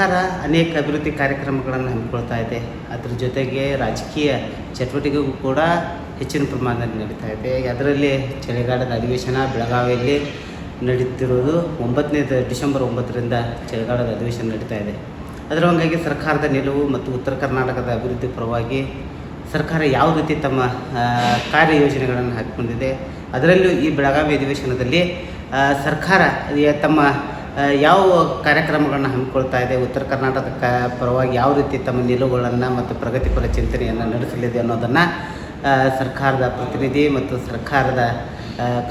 ಸರ್ಕಾರ ಅನೇಕ ಅಭಿವೃದ್ಧಿ ಕಾರ್ಯಕ್ರಮಗಳನ್ನು ಹಮ್ಮಿಕೊಳ್ತಾ ಇದೆ. ಅದರ ಜೊತೆಗೆ ರಾಜಕೀಯ ಚಟುವಟಿಕೆಗೂ ಕೂಡ ಹೆಚ್ಚಿನ ಪ್ರಮಾಣದಲ್ಲಿ ನಡೀತಾ ಇದೆ. ಅದರಲ್ಲಿ ಚಳಿಗಾಲದ ಅಧಿವೇಶನ ಬೆಳಗಾವಿಯಲ್ಲಿ ನಡೀತಿರುವುದು ಒಂಬತ್ತನೇ ಡಿಸೆಂಬರ್ ಒಂಬತ್ತರಿಂದ ಚಳಿಗಾಲದ ಅಧಿವೇಶನ ನಡೀತಾ ಇದೆ. ಅದರ ಹಂಗಾಗಿ ಸರ್ಕಾರದ ನಿಲುವು ಮತ್ತು ಉತ್ತರ ಕರ್ನಾಟಕದ ಅಭಿವೃದ್ಧಿ ಪರವಾಗಿ ಸರ್ಕಾರ ಯಾವ ರೀತಿ ತಮ್ಮ ಕಾರ್ಯಯೋಜನೆಗಳನ್ನು ಹಾಕಿಕೊಂಡಿದೆ, ಅದರಲ್ಲೂ ಈ ಬೆಳಗಾವಿ ಅಧಿವೇಶನದಲ್ಲಿ ಸರ್ಕಾರ ತಮ್ಮ ಯಾವ ಕಾರ್ಯಕ್ರಮಗಳನ್ನು ಹಮ್ಮಿಕೊಳ್ತಾ ಇದೆ? ಉತ್ತರ ಕರ್ನಾಟಕ ಪರವಾಗಿ ಯಾವ ರೀತಿ ತಮ್ಮ ನಿಲುವುಗಳನ್ನು ಮತ್ತು ಪ್ರಗತಿಪರ ಚಿಂತನೆಯನ್ನು ನಡೆಸಲಿದೆ ಅನ್ನೋದನ್ನು ಸರ್ಕಾರದ ಪ್ರತಿನಿಧಿ ಮತ್ತು ಸರ್ಕಾರದ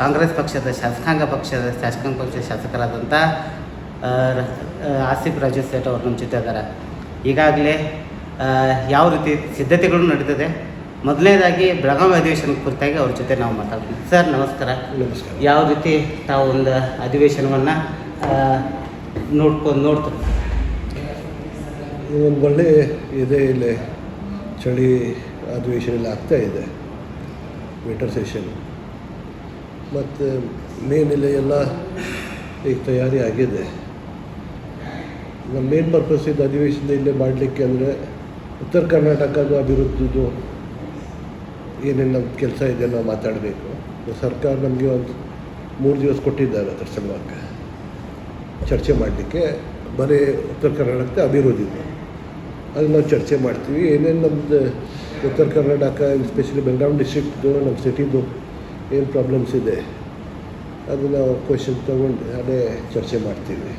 ಕಾಂಗ್ರೆಸ್ ಪಕ್ಷದ ಶಾಸಕಾಂಗ ಪಕ್ಷದ ಶಾಸಕಾಂಗ ಪಕ್ಷದ ಶಾಸಕರಾದಂಥ ಆಸಿಫ್ ರಾಜು ಸೇಠ್ ಅವರು ನಮ್ಮ ಜೊತೆ ಇದ್ದಾರೆ. ಈಗಾಗಲೇ ಯಾವ ರೀತಿ ಸಿದ್ಧತೆಗಳು ನಡೀತದೆ ಮೊದಲನೇದಾಗಿ ಬೆಳಗಾವಿ ಅಧಿವೇಶನ ಕುರಿತಾಗಿ ಅವ್ರ ಜೊತೆ ನಾವು ಮಾತಾಡ್ತೀವಿ. ಸರ್ ನಮಸ್ಕಾರ. ನಮಸ್ಕಾರ. ಯಾವ ರೀತಿ ತಾವು ಒಂದು ಅಧಿವೇಶನವನ್ನು ನೋಡ್ಕೊಂಡು ನೋಡ್ತಾರೆ ಒಂದು ಒಳ್ಳೆ ಇದೆ ಇಲ್ಲಿ ಚಳಿ ಅಧಿವೇಶನ ಎಲ್ಲ ಆಗ್ತಾ ಇದೆ ವಿಂಟರ್ ಸೆಷನ್ ಮತ್ತು ಮೇನ್ ಇಲ್ಲಿ ಎಲ್ಲ ಈಗ ತಯಾರಿ ಆಗಿದೆ. ನಮ್ಮ ಮೇನ್ ಪರ್ಪಸ್ ಇದು ಅಧಿವೇಶನ ಇಲ್ಲೇ ಮಾಡಲಿಕ್ಕೆ ಅಂದರೆ ಉತ್ತರ ಕರ್ನಾಟಕದ ಅಭಿವೃದ್ಧಿದು ಏನೇನು ನಮ್ಮ ಕೆಲಸ ಇದೆ ನಾವು ಮಾತಾಡಬೇಕು. ಸರ್ಕಾರ ನಮಗೆ ಒಂದು ಮೂರು ದಿವಸ ಕೊಟ್ಟಿದ್ದಾರೆ ಅದರ ಸಲುವಾಗಿ. ಚರ್ಚೆ ಮಾಡಲಿಕ್ಕೆ ಬರೀ ಉತ್ತರ ಕರ್ನಾಟಕದ ಅಭಿವೃದ್ಧಿ ಅದು ನಾವು ಚರ್ಚೆ ಮಾಡ್ತೀವಿ. ಏನೇನು ನಮ್ಮದು ಉತ್ತರ ಕರ್ನಾಟಕ ಎಸ್ಪೆಷಲಿ ಬೆಳಗಾವಿ ಡಿಸ್ಟ್ರಿಕ್ಟ್ದು ನಮ್ಮ ಸಿಟಿದು ಏನು ಪ್ರಾಬ್ಲಮ್ಸ್ ಇದೆ ಅದನ್ನು ನಾವು ಕ್ವಶನ್ ತಗೊಂಡು ಅದೇ ಚರ್ಚೆ ಮಾಡ್ತೀವಿ.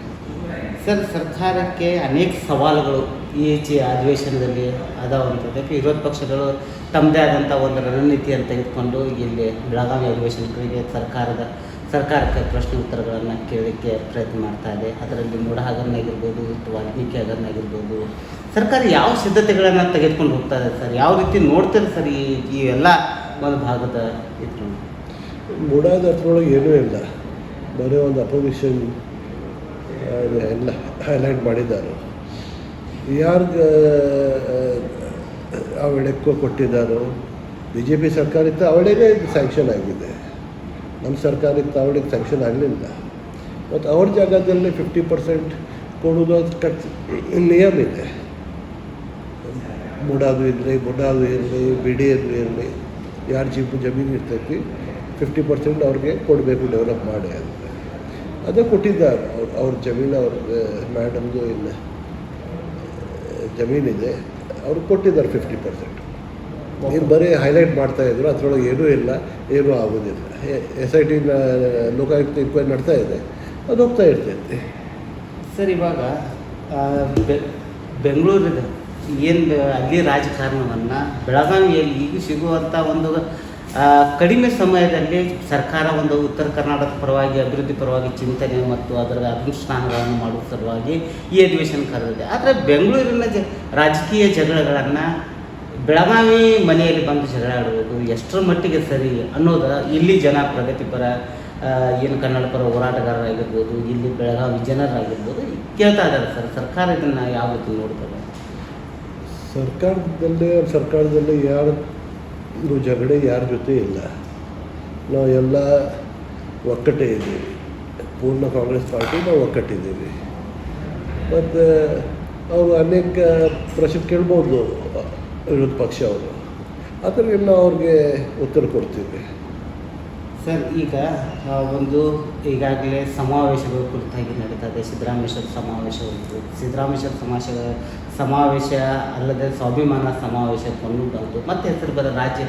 ಸರ್ ಸರ್ಕಾರಕ್ಕೆ ಅನೇಕ ಸವಾಲುಗಳು ಈ ಜಿ ಅಧಿವೇಶನದಲ್ಲಿ ಅದಾವಂಥದ್ದಕ್ಕೆ ವಿರೋಧ ಪಕ್ಷಗಳು ತಮ್ಮದೇ ಆದಂಥ ಒಂದು ರಣನೀತಿಯನ್ನು ತೆಗೆದುಕೊಂಡು ಇಲ್ಲಿ ಬೆಳಗಾವಿ ಅಧಿವೇಶನಗಳಿಗೆ ಸರ್ಕಾರದ ಸರ್ಕಾರಕ್ಕೆ ಪ್ರಶ್ನೆ ಉತ್ತರಗಳನ್ನು ಕೇಳಲಿಕ್ಕೆ ಪ್ರಯತ್ನ ಮಾಡ್ತಾ ಇದೆ ಅದರಲ್ಲಿ ಮೂಡ ಹಗರಣ ಆಗಿರ್ಬೋದು ಅಥವಾ ವಾಲ್ಮೀಕಿ ಆಗಿರ್ಬೋದು ಸರ್ಕಾರ ಯಾವ ಸಿದ್ಧತೆಗಳನ್ನು ತೆಗೆದುಕೊಂಡು ಹೋಗ್ತಾ ಇದೆ ಸರ್ ಯಾವ ರೀತಿ ನೋಡ್ತಾರೆ ಸರ್ ಈ ಈ ಎಲ್ಲ ಒಂದು ಭಾಗದ ಇದ್ರು ಮೂಡಾದ ಏನೂ ಇಲ್ಲ ಬರೀ ಒಂದು ಅಪೋಸಿಷನ್ ಎಲ್ಲ ಹೈಲೈಟ್ ಮಾಡಿದ್ದಾರೆ ಯಾರಿಗೆ ಅವಳಿಗೆ ಕೊಟ್ಟಿದ್ದಾರೋ ಬಿ ಜೆ ಪಿ ಸರ್ಕಾರ ಇತ್ತು ಅವಳೇನೇ ಸ್ಯಾಂಕ್ಷನ್ ಆಗಿದೆ ನಮ್ಮ ಸರ್ಕಾರ ತಾವಡಿಗೆ ಸ್ಯಾಂಕ್ಷನ್ ಆಗಲಿಲ್ಲ. ಮತ್ತು ಅವ್ರ ಜಾಗದಲ್ಲಿ ಫಿಫ್ಟಿ ಪರ್ಸೆಂಟ್ ಕೊಡೋದು ಅದು ಕಟ್ ನಿಯಮ ಇದೆ. ಬುಡಾದು ಇರಲಿ ಬುಡಾದು ಇರಲಿ, ಬಿಡಿಯದು ಇರಲಿ, ಯಾರ ಜೀಪು ಜಮೀನು ಇರ್ತೈತಿ ಫಿಫ್ಟಿ ಪರ್ಸೆಂಟ್ ಅವ್ರಿಗೆ ಕೊಡಬೇಕು ಡೆವಲಪ್ ಮಾಡಿ ಅಂತ. ಅದೇ ಕೊಟ್ಟಿದ್ದಾರೆ. ಅವ್ರ ಅವ್ರ ಜಮೀನು, ಅವ್ರ ಮೇಡಮ್ದು ಇಲ್ಲ ಜಮೀನಿದೆ ಅವ್ರಿಗೆ ಕೊಟ್ಟಿದ್ದಾರೆ ಫಿಫ್ಟಿ ಪರ್ಸೆಂಟ್ ನೀವು ಬರೀ ಹೈಲೈಟ್ ಮಾಡ್ತಾ ಇದ್ರು, ಅದರೊಳಗೆ ಏನೂ ಇಲ್ಲ, ಏನೂ ಆಗೋದಿಲ್ಲ. S I T Lokayukta inquiry ನಡ್ತಾ ಇದೆ, ಅದು ಹೋಗ್ತಾ ಇರ್ತೈತೆ. ಸರ್, ಇವಾಗ ಬೆಂಗಳೂರಿನ, ಏನು ಅಲ್ಲಿ ರಾಜಕಾರಣವನ್ನು, ಬೆಳಗಾವಿಯಲ್ಲಿ ಈಗ ಸಿಗುವಂಥ ಒಂದು ಕಡಿಮೆ ಸಮಯದಲ್ಲಿ ಸರ್ಕಾರ ಒಂದು ಉತ್ತರ ಕರ್ನಾಟಕ ಪರವಾಗಿ, ಅಭಿವೃದ್ಧಿ ಪರವಾಗಿ ಚಿಂತನೆ ಮತ್ತು ಅದರ ಅನುಷ್ಠಾನಗಳನ್ನು ಮಾಡುವ ಸಲುವಾಗಿ ಈ ಅಧಿವೇಶನ ಕರೆದಿದೆ. ಆದರೆ ಬೆಂಗಳೂರಿನ ಜ, ರಾಜಕೀಯ ಜಗಳಗಳನ್ನು ಬೆಳಗಾವಿ ಮನೆಯಲ್ಲಿ ಬಂದು ಜಗಳ ಆಡುವುದು ಎಷ್ಟರ ಮಟ್ಟಿಗೆ ಸರಿ ಅನ್ನೋದ ಇಲ್ಲಿ ಜನ ಪ್ರಗತಿಪರ ಏನು ಕನ್ನಡ ಪರ ಹೋರಾಟಗಾರರಾಗಿರ್ಬೋದು ಇಲ್ಲಿ ಬೆಳಗಾವಿ ಜನರಾಗಿರ್ಬೋದು ಕೇಳ್ತಾ ಇದ್ದಾರೆ ಸರ್. ಸರ್ಕಾರ ಇದನ್ನು ಯಾವ ರೀತಿ ನೋಡ್ತಾರೆ ಸರ್ಕಾರದಲ್ಲಿ ಸರ್ಕಾರದಲ್ಲಿ ಯಾರು ಜಗಳ ಯಾರ ಜೊತೆ ಇಲ್ಲ. ನಾವು ಎಲ್ಲ ಒಕ್ಕಟ್ಟೇ ಇದ್ದೀವಿ. ಪೂರ್ಣ ಕಾಂಗ್ರೆಸ್ ಪಾರ್ಟಿ, ನಾವು ಒಕ್ಕಟ್ಟಿದ್ದೀವಿ. ಮತ್ತು ಅವರು ಅನೇಕ ಪ್ರಶ್ನೆ ಕೇಳ್ಬೋದು. ವಿರೋಧ ಪಕ್ಷ ಅವರು. ಆದರೆ ನಾವು ಅವ್ರಿಗೆ ಉತ್ತರ ಕೊಡ್ತೀವಿ. ಸರ್, ಈಗ ಒಂದು ಈಗಾಗಲೇ ಸಮಾವೇಶಗಳು ಕುರಿತಾಗಿ ನಡೀತದೆ. ಸಿದ್ದರಾಮೇಶ್ವರ ಸಮಾವೇಶ ಸಿದ್ದರಾಮೇಶ್ವರ ಸಮಾವೇಶ ಸಮಾವೇಶ ಅಲ್ಲದೆ ಸ್ವಾಭಿಮಾನ ಸಮಾವೇಶ ಕೊಂಡು ಬಂತು. ಮತ್ತು ಹೆಸರು ಬರ ರಾಜ್ಯ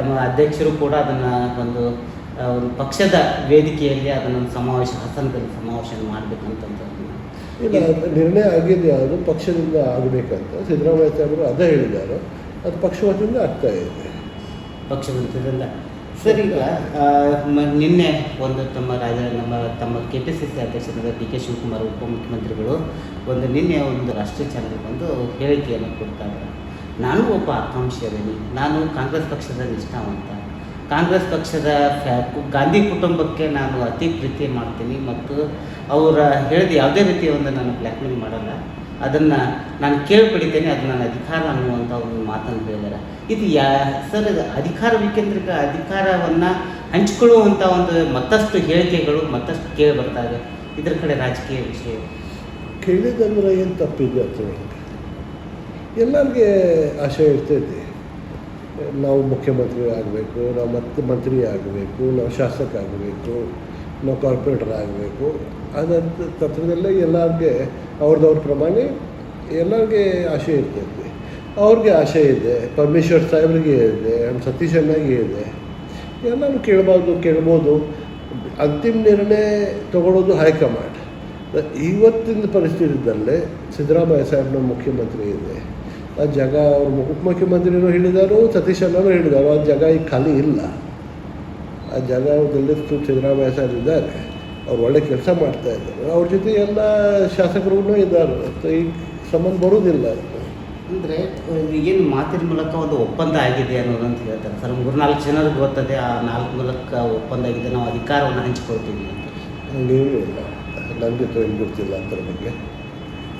ತಮ್ಮ ಅಧ್ಯಕ್ಷರು ಕೂಡ ಅದನ್ನು ಒಂದು ಒಂದು ಪಕ್ಷದ ವೇದಿಕೆಯಲ್ಲಿ ಅದನ್ನು ಸಮಾವೇಶ, ಹಸನದಲ್ಲಿ ಸಮಾವೇಶ ಮಾಡಬೇಕಂತಂದ್ರೆ. ಇಲ್ಲ, ನಿರ್ಣಯ ಆಗಿದೆ, ಅದು ಪಕ್ಷದಿಂದ ಆಗಬೇಕಂತ. ಸಿದ್ದರಾಮಯ್ಯ ಸಾಹೇಬರು ಅದೇ ಹೇಳಿದ್ದಾರೆ. ಅದು ಪಕ್ಷ ವತಿಯಿಂದ ಆಗ್ತಾ ಇದೆ. ಪಕ್ಷದಿಂದ ಸರ್, ಈಗ ನಿನ್ನೆ ಒಂದು ತಮ್ಮ ರಾಜ, ನಮ್ಮ ತಮ್ಮ ಕೆ ಪಿ ಸಿ ಸಿ ಅಧ್ಯಕ್ಷರಾದ ಡಿ ಕೆ ಶಿವಕುಮಾರ್ ಉಪಮುಖ್ಯಮಂತ್ರಿಗಳು ಒಂದು ನಿನ್ನೆ ಒಂದು ರಾಷ್ಟ್ರೀಯ ಚಾನಲ್ಗೆ ಬಂದು ಹೇಳಿಕೆಯನ್ನು ಕೊಡ್ತಾರೆ ನಾನು ಒಬ್ಬ ಆಕಾಂಕ್ಷಿಯಾದೀನಿ ನಾನು ಕಾಂಗ್ರೆಸ್ ಪಕ್ಷದ ನಿಷ್ಠಾವಂತ. ಕಾಂಗ್ರೆಸ್ ಪಕ್ಷದ ಗಾಂಧಿ ಕುಟುಂಬಕ್ಕೆ ನಾನು ಅತಿ ಪ್ರೀತಿ ಮಾಡ್ತೀನಿ ಮತ್ತು ಅವರ ಹೇಳಿದ ಯಾವುದೇ ರೀತಿಯ ಒಂದು ನಾನು ಬ್ಲ್ಯಾಕ್ಮೇಲ್ ಮಾಡಲ್ಲ. ಅದನ್ನು ನಾನು ಕೇಳ್ಪಡಿತೇನೆ ಅದು ನನ್ನ ಅಧಿಕಾರ ಅನ್ನುವಂಥ ಒಂದು ಮಾತನ್ನು ಹೇಳಿದ್ದಾರೆ. ಇದು ಯಾ, ಸರ್ ಅಧಿಕಾರ ವಿಕೇಂದ್ರಿಕ ಅಧಿಕಾರವನ್ನು ಹಂಚಿಕೊಳ್ಳುವಂಥ ಒಂದು ಮತ್ತಷ್ಟು ಹೇಳಿಕೆಗಳು, ಮತ್ತಷ್ಟು ಕೇಳಿ ಬರ್ತಾ ಇದೆ. ಇದ್ರ ಕಡೆ ರಾಜಕೀಯ ವಿಷಯ. ಕೇಳಿದಂದ್ರೆ ಏನು ತಪ್ಪಿದೆ ಅಂತ ಎಲ್ಲರಿಗೆ ಆಶೆ ಇರ್ತೈತಿ. ನಾವು ಮುಖ್ಯಮಂತ್ರಿ ಆಗಬೇಕು, ನಾವು ಮತ್ತೆ ಮಂತ್ರಿ ಆಗಬೇಕು, ನಾವು ಶಾಸಕ ಆಗಬೇಕು, ನಾವು ಕಾರ್ಪೊರೇಟರ್ ಆಗಬೇಕು. ಅದಂತ ತತ್ವದಲ್ಲೇ ಎಲ್ಲರಿಗೆ ಅವ್ರದ್ದವ್ರ ಪ್ರಮಾಣ ಎಲ್ಲರಿಗೆ ಆಸೆ ಇರ್ತೈತಿ. ಅವ್ರಿಗೆ ಆಸೆ ಇದೆ, ಪರಮೇಶ್ವರ್ ಸಾಹೇಬ್ರಿಗೆ ಇದೆ ನಮ್ಮ ಸತೀಶ್ ಅಣ್ಣಗೆ ಇದೆ. ಎಲ್ಲರೂ ಕೇಳ್ಬಾರ್ದು, ಕೇಳ್ಬೋದು. ಅಂತಿಮ ನಿರ್ಣಯ ತಗೊಳ್ಳೋದು ಹೈಕಮಾಂಡ್. ಇವತ್ತಿನ ಪರಿಸ್ಥಿತಿಯಲ್ಲೇ ಸಿದ್ದರಾಮಯ್ಯ ಸಾಹೇಬ್ನ ಮುಖ್ಯಮಂತ್ರಿ ಇದೆ. ಆ ಜಾಗ ಅವ್ರು ಉಪಮುಖ್ಯಮಂತ್ರಿನೂ ಹೇಳಿದರು ಸತೀಶ್ ಅಣ್ಣನೂ ಹೇಳಿದಾರು ಆ ಜಾಗ ಈಗ ಖಾಲಿ ಇಲ್ಲ. ಆ ಜಾಗ ದಲಿತು ಸಿದ್ದರಾಮಯ್ಯ ಸರ್ ಇದ್ದಾರೆ ಅವ್ರು ಒಳ್ಳೆ ಕೆಲಸ ಮಾಡ್ತಾ ಇದ್ದಾರೆ. ಅವ್ರ ಜೊತೆ ಎಲ್ಲ ಶಾಸಕರು ಇದ್ದಾರೆ ಈಗ ಸಂಬಂಧ ಬರೋದಿಲ್ಲ ಅಂದರೆ ಏನು ಮಾತಿನ ಮೂಲಕ ಒಂದು ಒಪ್ಪಂದ ಆಗಿದೆ ಅನ್ನೋದಂತ ಹೇಳ್ತಾರೆ. ಸರ್ ಮೂರ್ನಾಲ್ಕು ಜನರಿಗೆ ಗೊತ್ತದೆ ಆ ನಾಲ್ಕು ಮೂಲಕ ಒಪ್ಪಂದ ಆಗಿದೆ ನಾವು ಅಧಿಕಾರವನ್ನು ಹಂಚಿಕೊಳ್ತೀವಿ ಅಂತ. ಹಂಗೇನೂ ಇಲ್ಲ. ನನಗೆ ಗೊತ್ತಿಲ್ಲ ಅದರ ಬಗ್ಗೆ.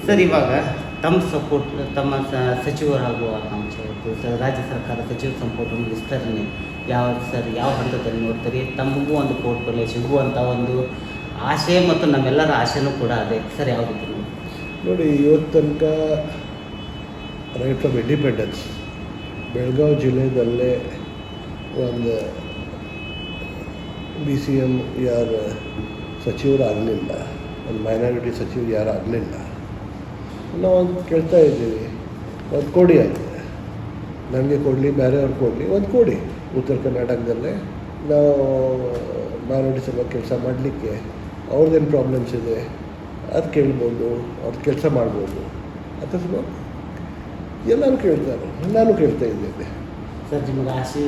ಸರ್ ಇವಾಗ ತಮ್ಮ ಸಪೋರ್ಟ್ ತಮ್ಮ ಸಚಿವರಾಗುವ ಆಕಾಂಕ್ಷೆ ಇತ್ತು. ರಾಜ್ಯ ಸರ್ಕಾರ ಸಚಿವ ಸಂಪುಟವನ್ನು ವಿಸ್ತರಣೆ ಯಾವ ಸರ್, ಯಾವ ಹಂತದಲ್ಲಿ ನೋಡ್ತಾರೆ? ತಮಗೂ ಒಂದು ಪೋರ್ಟ್ಫೋಲಿಯೋ ಸಿಗುವಂಥ ಒಂದು ಆಸೆ ಮತ್ತು ನಮ್ಮೆಲ್ಲರ ಆಶೆನೂ ಕೂಡ ಅದೇ. ಸರ್ ಯಾವ ರೀತಿ ನೋಡಿ ನೋಡಿ ಇವತ್ತು ತನಕ ರೈಟ್ ಫ್ರಮ್ ಇಂಡಿಪೆಂಡೆನ್ಸ್ ಬೆಳಗಾವಿ ಜಿಲ್ಲೆಯಲ್ಲೇ ಒಂದು ಬಿ ಸಿ ಎಂ ಯಾರು ಸಚಿವರು ಆಗಲಿಲ್ಲ ಒಂದು ಮೈನಾರಿಟಿ ಸಚಿವರು ಯಾರು ಆಗಲಿಲ್ಲ. ನಾವು ಒಂದು ಕೇಳ್ತಾ ಇದ್ದೀವಿ. ಒಂದು ಕೊಡಿ ಅಂತ. ನನಗೆ ಕೊಡಲಿ ಬೇರೆಯವ್ರಿಗೆ ಕೊಡಲಿ, ಒಂದು ಕೊಡಿ. ಉತ್ತರ ಕರ್ನಾಟಕದಲ್ಲೇ. ನಾವು ಮಾರಾಟ ಸ್ವಲ್ಪ ಕೆಲಸ ಮಾಡಲಿಕ್ಕೆ ಅವ್ರದ್ದೇನು ಪ್ರಾಬ್ಲಮ್ಸ್ ಇದೆ, ಅದು ಕೇಳ್ಬೋದು ಅವ್ರದ್ದು ಕೆಲಸ ಮಾಡ್ಬೋದು. ಅಥವಾ ಎಲ್ಲರೂ ಕೇಳ್ತಾರೆ. ನಾನು ಕೇಳ್ತಾ ಇದ್ದೇನೆ. ಸರ್, ನಿಮಗೆ ಆಶೆ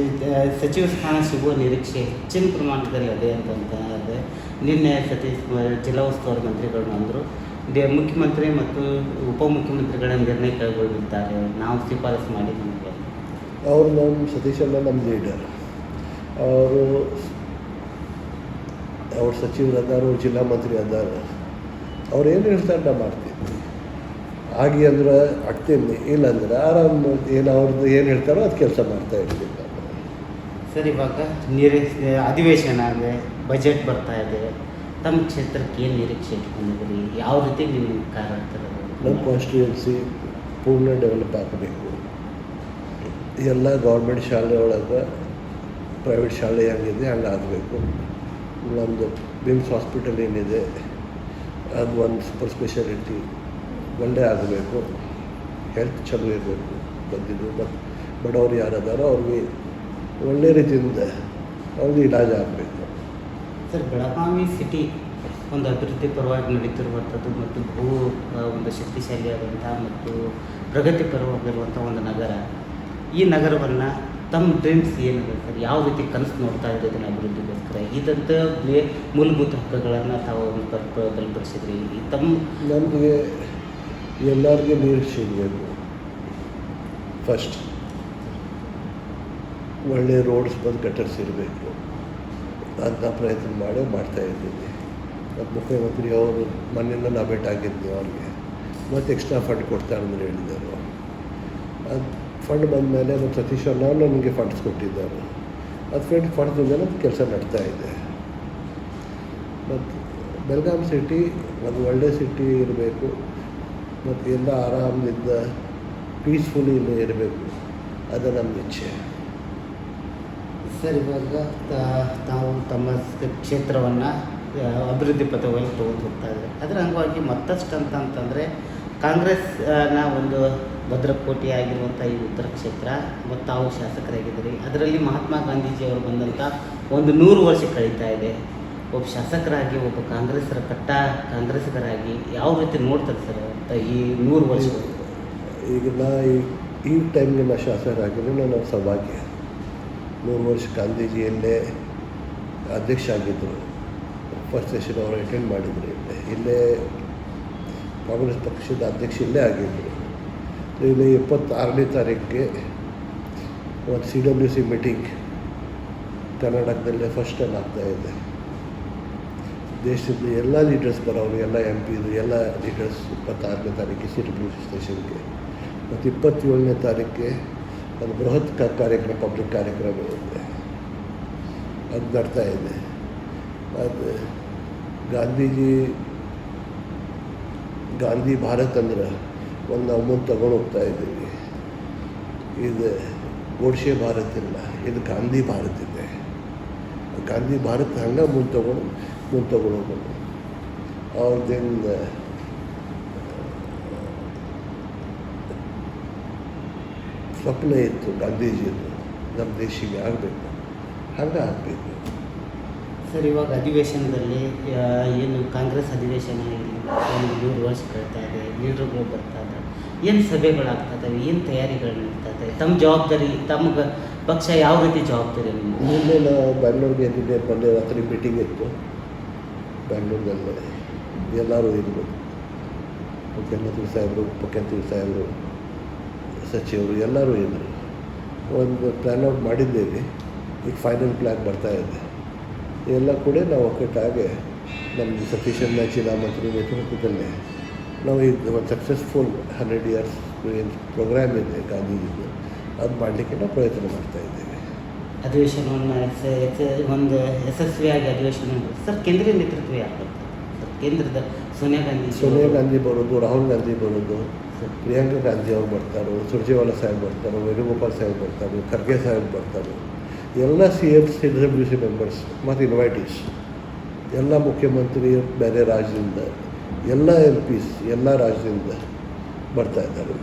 ಸಚಿವ ಸ್ಥಾನ ಸಿಗುವ ನಿರೀಕ್ಷೆ ಹೆಚ್ಚಿನ ಪ್ರಮಾಣದಲ್ಲಿ ಅದೇ ಅಂತಂತ ಅದೇ ನಿನ್ನೆ ಸತೀಶ್ ಜಿಲ್ಲಾ ಉಸ್ತುವಾರಿ ಮಂತ್ರಿಗಳು ಅಂದರು ದೇ ಮುಖ್ಯಮಂತ್ರಿ ಮತ್ತು ಉಪಮುಖ್ಯಮಂತ್ರಿಗಳ ನಿರ್ಣಯ ಕೈಗೊಳ್ಳಿದ್ದಾರೆ ನಾವು ಶಿಫಾರಸು ಮಾಡಿ ನಮಗೆ. ಅವರು ನಮ್ಮ ಸತೀಶ್ ಅಲ್ಲ ನಮ್ಮ ಲೀಡರ್. ಅವರು ಅವ್ರ ಸಚಿವರಾದರು ಜಿಲ್ಲಾ ಮಂತ್ರಿ ಅದಾರ ಅವ್ರು ಏನು ಹೇಳ್ತಾರೆ ನಾ ಮಾಡ್ತೀನಿ ಆಗಿ ಅಂದ್ರೆ ಆಗ್ತೀನಿ ಇಲ್ಲಾಂದ್ರೆ ಆರಾಮ ಏನು ಅವ್ರದ್ದು ಏನು ಹೇಳ್ತಾರೋ ಅದು ಕೆಲಸ ಮಾಡ್ತಾ ಇರ್ತೀನಿ ಸರಿ ಸರ್ ಇವಾಗ ನೀರೇ ಅಧಿವೇಶನ ಆಗಿದೆ ಬಜೆಟ್ ಬರ್ತಾ ಇದೆ. ತಮ್ಮ ಕ್ಷೇತ್ರಕ್ಕೆ ಏನು ನಿರೀಕ್ಷೆ ಇಟ್ಕೊಂಡಿದ್ರಿ ಯಾವ ರೀತಿ ನೀವು ಕಾರ್ಯ ನಮ್ಮ ಕಾನ್ಸ್ಟಿಟ್ಯೂನ್ಸಿ ಪೂರ್ಣ ಡೆವಲಪ್ ಆಗಬೇಕು. ಎಲ್ಲ ಗೌರ್ಮೆಂಟ್ ಶಾಲೆ ಒಳಗೆ ಪ್ರೈವೇಟ್ ಶಾಲೆ ಹೆಂಗಿದೆ, ಹಂಗೆ ಆಗಬೇಕು. ನಮ್ಮದು ಬಿಮ್ಸ್ ಹಾಸ್ಪಿಟಲ್ ಏನಿದೆ, ಅದು ಒಂದು ಸೂಪರ್ ಸ್ಪೆಷಾಲಿಟಿ ಒಳ್ಳೆ ಆಗಬೇಕು. ಹೆಲ್ತ್ ಚಲೋ ಇರಬೇಕು ಬಂದಿದ್ದು ಮತ್ತು ಬಡವರು ಯಾರದಾರೋ ಅವ್ರಿಗೆ ಒಳ್ಳೆ ರೀತಿಯಿಂದ ಅವ್ರಿಗೆ ಇಲಾಜ್ ಆಗಬೇಕು. ಸರ್ ಬೆಳಗಾವಿ ಸಿಟಿ ಒಂದು ಅಭಿವೃದ್ಧಿ ಪರವಾಗಿ ನಡೀತಿರುವಂಥದ್ದು ಮತ್ತು ಆ, ಒಂದು ಶಕ್ತಿಶಾಲಿಯಾದಂಥ ಮತ್ತು ಪ್ರಗತಿ ಪರವಾಗಿರುವಂಥ ಒಂದು ನಗರ. ಈ ನಗರವನ್ನು ತಮ್ಮ ಡ್ರೀಮ್ಸ್ ಏನಿದೆ ಸರ್? ಯಾವ ರೀತಿ ಕನಸು ನೋಡ್ತಾ ಇದೆ ಇದನ್ನು ಅಭಿವೃದ್ಧಿಗೋಸ್ಕರ? ಇದಂಥ ಮೂಲಭೂತ ಹಕ್ಕುಗಳನ್ನು ತಾವು ಈ ತಮ್ಮ ನಮಗೆ ಎಲ್ಲರಿಗೆ ನೀರು ಸಿಗಬೇಕು. ಫಸ್ಟ್ ಒಳ್ಳೆ ರೋಡ್ಸ್ ಬಂದು ಗಟರ್ಸ್ ಇರಬೇಕು ಅಂತ ಪ್ರಯತ್ನ ಮಾಡಿ ಮಾಡ್ತಾ ಇದ್ದೀನಿ ಮತ್ತು ಮುಖ್ಯಮಂತ್ರಿ ಅವರು ಮನೆಯಿಂದ ನಾ ಭೇಟಿ ಆಗಿದ್ದೆ ಅವ್ರಿಗೆ. ಮತ್ತು ಎಕ್ಸ್ಟ್ರಾ ಫಂಡ್ ಕೊಡ್ತಾರೆ ಅಂತ ಹೇಳಿದರು. ಅದು ಫಂಡ್ ಬಂದ ಮೇಲೆ ನಮ್ಮ ಸತೀಶ್ ಅವ್ರನ್ನ ನಾವು ನನಗೆ ಫಂಡ್ಸ್ ಕೊಟ್ಟಿದ್ದಾರೆ. ಅದು ಫಂಡ್ ಫಂಡ್ಸಿಂದ ಕೆಲಸ ನಡ್ತಾ ಇದೆ. ಮತ್ತು ಬೆಳಗಾಂ ಸಿಟಿ ಒಂದು ಒಳ್ಳೆ ಸಿಟಿ ಇರಬೇಕು. ಮತ್ತು ಎಲ್ಲ ಆರಾಮದಿಂದ ಪೀಸ್ಫುಲಿ ಇರಬೇಕು. ಅದು ನಮ್ಮ ಇಚ್ಛೆ. ಸರ್, ಇವಾಗ ನಾವು ತಮ್ಮ ಕ್ಷೇತ್ರವನ್ನು ಅಭಿವೃದ್ಧಿ ಪಥವಾಗಿ ತಗೊಂಡು ಹೋಗ್ತಾ ಇದ್ದಾರೆ. ಅದರ ಅಂಗವಾಗಿ ಮತ್ತಷ್ಟು ಅಂತ ಅಂತಂದರೆ ಕಾಂಗ್ರೆಸ್ನ ಒಂದು ಭದ್ರಕೋಟೆ ಆಗಿರುವಂಥ ಈ ಉತ್ತರ ಕ್ಷೇತ್ರ, ಮತ್ತು ತಾವು ಶಾಸಕರಾಗಿದ್ದೀರಿ. ಅದರಲ್ಲಿ ಮಹಾತ್ಮ ಗಾಂಧೀಜಿಯವರು ಬಂದಂಥ ಒಂದು ನೂರು ವರ್ಷ ಕಳೀತಾ ಇದೆ. ಒಬ್ಬ ಶಾಸಕರಾಗಿ, ಒಬ್ಬ ಕಾಂಗ್ರೆಸ್ಸರ ಕಟ್ಟ ಕಾಂಗ್ರೆಸ್ಗರಾಗಿ ಯಾವ ರೀತಿ ನೋಡ್ತಾರೆ ಸರ್ ಅಂತ ಈ ನೂರು ವರ್ಷ? ಈಗ ನಾ ಈ ಟೈಮ್ಗೆ ನಾ ಶಾಸಕರಾಗಿದ್ದರೆ ನನ್ನ ಸೌಭಾಗ್ಯ. ನೂರು ವರ್ಷ ಗಾಂಧೀಜಿಯಲ್ಲೇ ಅಧ್ಯಕ್ಷ ಆಗಿದ್ದರು ಫಸ್ಟ್ ಸೆಷನ್ ಅವರು ಅಟೆಂಡ್ ಮಾಡಿದರು ಇಲ್ಲೇ. ಇಲ್ಲೇ ಕಾಂಗ್ರೆಸ್ ಪಕ್ಷದ ಅಧ್ಯಕ್ಷ ಇಲ್ಲೇ ಆಗಿದ್ದರು ಇಲ್ಲಿ ಇಪ್ಪತ್ತಾರನೇ ತಾರೀಕಿಗೆ ಒಂದು ಸಿ ಡಬ್ಲ್ಯೂ ಸಿ ಮೀಟಿಂಗ್ ಕರ್ನಾಟಕದಲ್ಲೇ ಫಸ್ಟ್ ಟೈಮ್ ಆಗ್ತಾ ಇದೆ. ದೇಶದ ಎಲ್ಲ ಲೀಡರ್ಸ್ ಬರೋರು, ಎಲ್ಲ ಎಂ ಪಿದು ಎಲ್ಲ ಲೀಡರ್ಸ್ ಇಪ್ಪತ್ತಾರನೇ ತಾರೀಕಿಗೆ ಸಿ ಡಬ್ಲ್ಯೂ ಸಿ ಸ್ಟೇಷನ್ಗೆ ಮತ್ತು ಇಪ್ಪತ್ತೇಳನೇ ತಾರೀಕಿಗೆ ಒಂದು ಬೃಹತ್ ಕಾರ್ಯಕ್ರಮ, ಪಬ್ಲಿಕ್ ಕಾರ್ಯಕ್ರಮ ಇದೆ ಅದು ನಡ್ತಾ ಇದೆ. ಅದು ಗಾಂಧೀಜಿ, ಗಾಂಧಿ ಭಾರತ್ ಅಂದ್ರೆ ಒಂದು ನಾವು ಮುಂದೆ ತಗೊಂಡು ಹೋಗ್ತಾ ಇದ್ದೀವಿ. ಇದು ಗೋಡ್ಸೆ ಭಾರತ್ ಇಲ್ಲ, ಇದು ಗಾಂಧಿ ಭಾರತ್ ಇದೆ. ಗಾಂಧಿ ಭಾರತ್ ಹಂಗೆ ಮುಂದೆ ತಗೊಂಡು ಮುಂದೆ ತಗೊಂಡು ಹೋಗೋದು ಅವ್ರದ್ದೇನು ಸ್ವಪ್ನ ಇತ್ತು ಗಾಂಧೀಜಿಯದ್ದು. ನಮ್ಮ ದೇಶಿಗೆ ಆಗಬೇಕು. ಹಾಗೆ ಆಗಬೇಕು. ಸರ್ ಇವಾಗ ಅಧಿವೇಶನದಲ್ಲಿ ಏನು ಕಾಂಗ್ರೆಸ್ ಅಧಿವೇಶನ ಮೂರು ಒಂದು ನೂರು ವರ್ಷ ಕಳ್ತಾ ಇದೆ ಲೀಡ್ರುಗಳು ಬರ್ತಾ ಇದೆ ಏನು ಸಭೆಗಳಾಗ್ತಾ ಇದ್ದಾವೆ? ಏನು ತಯಾರಿಗಳು ನಡೀತಾ ಇದೆ ತಮ್ಮ ಜವಾಬ್ದಾರಿ ತಮ್ಗೆ ಪಕ್ಷ ಯಾವ ರೀತಿ ಜವಾಬ್ದಾರಿ? ನಿನ್ನೆ ನಾವು ಬೆಂಗಳೂರಿಗೆ ನಿನ್ನೆ ಮೊನ್ನೆ ರಾತ್ರಿ ಮೀಟಿಂಗ್ ಇತ್ತು. ಬೆಂಗಳೂರಿನಲ್ಲಿ ಎಲ್ಲರೂ ಇದ್ರು ಮುಖ್ಯಮಂತ್ರಿ ಸಾಹೇಬರು ಉಪಮುಖ್ಯಮಂತ್ರಿ ಸಾಹೇಬರು. ಸಚಿವರು ಎಲ್ಲರೂ ಇದ್ದರು ಒಂದು ಪ್ಲ್ಯಾನ್ ಔಟ್ ಮಾಡಿದ್ದೇವೆ. ಈಗ ಫೈನಲ್ ಪ್ಲ್ಯಾನ್ ಬರ್ತಾ ಇದೆ. ಎಲ್ಲ ಕೂಡ ನಾವು ಒಕ್ಕಟ್ಟಾಗೆ ನಮ್ಮ ಸತೀಶ್ ಮ್ಯಾಚಿನ ಮಂತ್ರಿ ನೇತೃತ್ವದಲ್ಲಿ ನಾವು ಇದು ಒಂದು ಸಕ್ಸಸ್ಫುಲ್ ಹಂಡ್ರೆಡ್ ಇಯರ್ಸ್ ಏನು ಪ್ರೋಗ್ರಾಮ್ ಇದೆ ಗಾಂಧೀಜಿದು. ಅದು ಮಾಡಲಿಕ್ಕೆ ನಾವು ಪ್ರಯತ್ನ ಮಾಡ್ತಾ ಇದ್ದೇವೆ. ಅಧಿವೇಶನವನ್ನು ಒಂದು ಯಶಸ್ವಿಯಾಗಿ ಅಧಿವೇಶನ ಸರ್ ಕೇಂದ್ರೀಯ ನೇತೃತ್ವ ಯಾರು ಸರ್ ಕೇಂದ್ರದ ಸೋನಿಯಾ ಗಾಂಧಿ ಸೋನಿಯಾ ಗಾಂಧಿ ಬರೋದು ರಾಹುಲ್ ಗಾಂಧಿ ಬರೋದು. ಪ್ರಿಯಾಂಕಾ ಗಾಂಧಿ ಅವ್ರು ಬರ್ತಾರೆ, ಸುರ್ಜೇವಾಲಾ ಸಾಹೇಬ್ ಬರ್ತಾರೆ, ವೇಣುಗೋಪಾಲ್ ಸಾಹೇಬ್ ಬರ್ತಾರೆ, ಖರ್ಗೆ ಸಾಹೇಬ್ ಬರ್ತಾರೆ, ಎಲ್ಲ C M C W C members ಮತ್ತು ಇನ್ವೈಟೀಸ್ ಎಲ್ಲ ಮುಖ್ಯಮಂತ್ರಿ, ಬೇರೆ ರಾಜ್ಯದಿಂದ, ಎಲ್ಲ ಎಲ್ ಪಿಸ್ ಎಲ್ಲ ರಾಜ್ಯದಿಂದ ಬರ್ತಾ ಇದ್ದಾರೆ.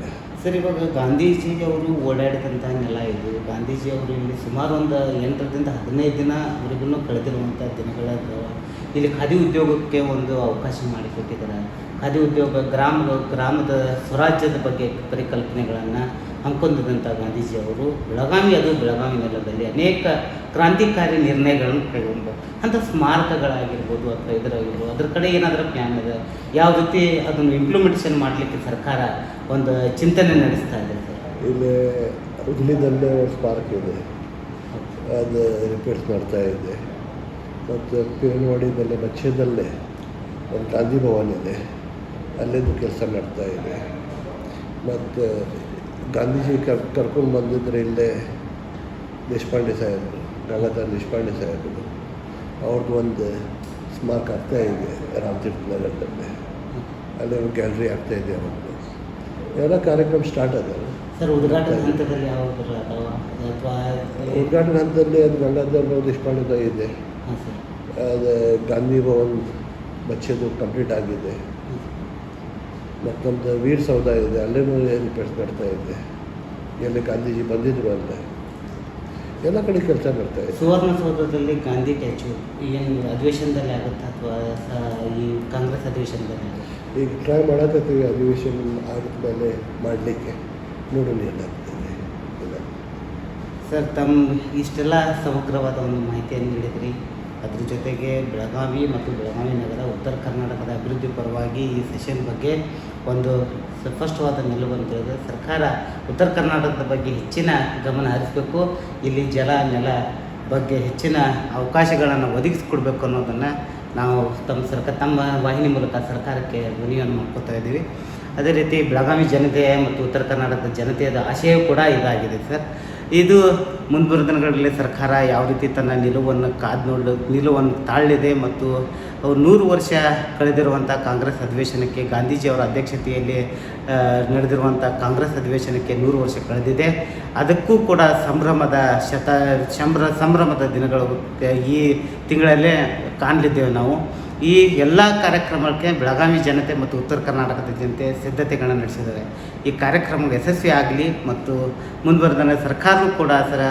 ಸರ್, ಇವಾಗ ಗಾಂಧೀಜಿ ಅವರು ಓಡಾಡಿದಂಥ ನೆಲ ಇದು ಗಾಂಧೀಜಿ ಅವರು ಇಲ್ಲಿ ಸುಮಾರು ಒಂದು ಎಂಟರಿಂದ ಹದಿನೈದು ದಿನ ಅವರಿಗೂ ಕಳೆದಿರುವಂಥ ದಿನಗಳ ಇಲ್ಲಿ ಖಾದಿ ಉದ್ಯೋಗಕ್ಕೆ ಒಂದು ಅವಕಾಶ ಮಾಡಿಕೊಟ್ಟಿದ್ದಾರೆ ಖಾದಿ ಉದ್ಯೋಗ ಗ್ರಾಮ ಗ್ರಾಮದ ಸ್ವರಾಜ್ಯದ ಬಗ್ಗೆ ಪರಿಕಲ್ಪನೆಗಳನ್ನು ಹಮ್ಮಿಕೊಂಡಿದ್ದಂಥ ಗಾಂಧೀಜಿಯವರು ಬೆಳಗಾವಿ ಅದು ಬೆಳಗಾವಿ ನೆಲದಲ್ಲಿ ಅನೇಕ ಕ್ರಾಂತಿಕಾರಿ ನಿರ್ಣಯಗಳನ್ನು ಕೈಗೊಂಡು ಅಂಥ ಸ್ಮಾರಕಗಳಾಗಿರ್ಬೋದು ಅಥವಾ ಇದರಾಗಿರ್ಬೋದು ಅದ್ರ ಕಡೆ ಏನಾದರೂ ಪ್ಲ್ಯಾನ್ ಇದೆ? ಯಾವ ರೀತಿ ಅದನ್ನು ಇಂಪ್ಲಿಮೆಂಟೇಷನ್ ಮಾಡಲಿಕ್ಕೆ ಸರ್ಕಾರ ಒಂದು ಚಿಂತನೆ ನಡೆಸ್ತಾ ಇದೆ ಸರ್? ಇಲ್ಲಿ ಉದ್ಲಿದಲ್ಲೇ ಒಂದು ಸ್ಮಾರಕ ಇದೆ. ಅದು ರಿಪೇರ್ಸ್ ಮಾಡ್ತಾ ಇದೆ. ಮತ್ತು ಪಿರನ್ವಾಡಿದಲ್ಲೇ ಮಚ್ಚದಲ್ಲೇ ಒಂದು ಗಾಂಧಿ ಭವನ್ ಇದೆ. ಅಲ್ಲಿಂದು ಕೆಲಸ ಮಾಡ್ತಾ ಇದೆ. ಮತ್ತು ಗಾಂಧೀಜಿ ಕರ್ ಕರ್ಕೊಂಡು ಬಂದಿದ್ದರೆ ಇಲ್ಲೇ ದೇಶಪಾಂಡೆ ಸಾಹೇಬರು ಗಂಗಾಧರ್ ದೇಶಪಾಂಡೆ ಸಾಹೇಬರು ಅವ್ರದ್ದು ಒಂದು ಸ್ಮಾರಕ ಆಗ್ತಾ ಇದೆ ರಾಮತೀರ್ಥ ನಗರದಲ್ಲಿ ಅಲ್ಲಿ ಒಂದು ಗ್ಯಾಲರಿ ಆಗ್ತಾ ಇದೆ ಅವ್ರದ್ದು ಎಲ್ಲ ಕಾರ್ಯಕ್ರಮ ಸ್ಟಾರ್ಟ್ ಆದರು ಸರ್ ಉದ್ಘಾಟನೆ ಹಂತದಲ್ಲಿ ಉದ್ಘಾಟನೆ ಹಂತದಲ್ಲಿ ಅದು ಗಂಗಾಧರ ದೇಶಪಾಂಡೆದ ಇದೆ. ಅದು ಗಾಂಧಿ ಭವನ್ ಬಚ್ಚದು ಕಂಪ್ಲೀಟ್ ಆಗಿದೆ. ಮತ್ತು ನಮ್ಮದು ವೀರ್ ಸೌಧ ಇದೆ ಅಲ್ಲೇನೂ ರಿಪೇರ್ಸ್ ಮಾಡ್ತಾ ಇದೆ. ಎಲ್ಲಿ ಗಾಂಧೀಜಿ ಬಂದಿದ್ರು ಅಂತ ಎಲ್ಲ ಕಡೆ ಕೆಲಸ ಮಾಡ್ತಾ ಇದೆ. ಸುವರ್ಣಸೌಧದಲ್ಲಿ ಗಾಂಧಿ ಟ್ಯಾಚು ಏನು ಅಧಿವೇಶನದಲ್ಲಿ ಆಗುತ್ತಾ ಅಥವಾ ಈ ಕಾಂಗ್ರೆಸ್ ಅಧಿವೇಶನದಲ್ಲಿ ಈಗ ಟ್ರೈ ಮಾಡಕತ್ತೀವಿ ಅಧಿವೇಶನ ಆಗಿದ ಮೇಲೆ ಮಾಡಲಿಕ್ಕೆ. ನೋಡೋಣ ಏನಾಗ್ತದೆ ಸರ್ ತಮ್ಮ ಇಷ್ಟೆಲ್ಲ ಸಮಗ್ರವಾದ ಒಂದು ಮಾಹಿತಿಯನ್ನು ನೀಡಿದ್ರಿ. ಅದ್ರ ಜೊತೆಗೆ ಬೆಳಗಾವಿ ಮತ್ತು ಬೆಳಗಾವಿ ನಗರ ಉತ್ತರ ಕರ್ನಾಟಕದ ಅಭಿವೃದ್ಧಿ ಪರವಾಗಿ ಈ ಸೆಷನ್ ಬಗ್ಗೆ ಒಂದು ಸ್ಪಷ್ಟವಾದ ನಿಲುವನ್ನು ತಿಳಿದು ಸರ್ಕಾರ ಉತ್ತರ ಕರ್ನಾಟಕದ ಬಗ್ಗೆ ಹೆಚ್ಚಿನ ಗಮನ ಹರಿಸಬೇಕು. ಇಲ್ಲಿ ಜಲ ನೆಲ ಬಗ್ಗೆ ಹೆಚ್ಚಿನ ಅವಕಾಶಗಳನ್ನು ಒದಗಿಸಿಕೊಡ್ಬೇಕು ಅನ್ನೋದನ್ನು ನಾವು ತಮ್ಮ ಸರ್ಕಾರ ತಮ್ಮ ವಾಹಿನಿ ಮೂಲಕ ಸರ್ಕಾರಕ್ಕೆ ಮನವಿಯನ್ನು ಮಾಡ್ಕೋತಾ ಇದ್ದೀವಿ. ಅದೇ ರೀತಿ ಬೆಳಗಾವಿ ಜನತೆ ಮತ್ತು ಉತ್ತರ ಕರ್ನಾಟಕದ ಜನತೆಯದ ಆಶಯ ಕೂಡ ಇದಾಗಿದೆ ಸರ್. ಇದು ಮುಂದುವರೆದ ದಿನಗಳಲ್ಲಿ ಸರ್ಕಾರ ಯಾವ ರೀತಿ ತನ್ನ ನಿಲುವನ್ನು ಕಾದು ನೋಡ, ನಿಲುವನ್ನು ತಾಳಲಿದೆ ಮತ್ತು ಅವ್ರು ನೂರು ವರ್ಷ ಕಳೆದಿರುವಂಥ ಕಾಂಗ್ರೆಸ್ ಅಧಿವೇಶನಕ್ಕೆ ಗಾಂಧೀಜಿಯವರ ಅಧ್ಯಕ್ಷತೆಯಲ್ಲಿ ನಡೆದಿರುವಂಥ ಕಾಂಗ್ರೆಸ್ ಅಧಿವೇಶನಕ್ಕೆ ನೂರು ವರ್ಷ ಕಳೆದಿದೆ. ಅದಕ್ಕೂ ಕೂಡ ಸಂಭ್ರಮದ ಶತ, ಸಂಭ್ರ, ಸಂಭ್ರಮದ ದಿನಗಳು, ಈ ತಿಂಗಳಲ್ಲೇ ಕಾಣಲಿದ್ದೇವೆ ನಾವು. ಈ ಎಲ್ಲ ಕಾರ್ಯಕ್ರಮಕ್ಕೆ ಬೆಳಗಾವಿ ಜನತೆ ಮತ್ತು ಉತ್ತರ ಕರ್ನಾಟಕದ ಜನತೆ ಸಿದ್ಧತೆಗಳನ್ನು ನಡೆಸಿದ್ದಾರೆ. ಈ ಕಾರ್ಯಕ್ರಮ ಯಶಸ್ವಿ ಆಗಲಿ ಮತ್ತು ಮುಂದುವರೆದ ಸರ್ಕಾರವೂ ಕೂಡ ಸರ,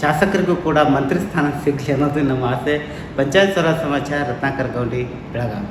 ಶಾಸಕರಿಗೂ ಕೂಡ ಮಂತ್ರಿ ಸ್ಥಾನ ಸಿಗಲಿ ಅನ್ನೋದು ನಮ್ಮ ಆಸೆ. पंचायत स्वराज समाचार रत्नाकर गौंडी बेलगाम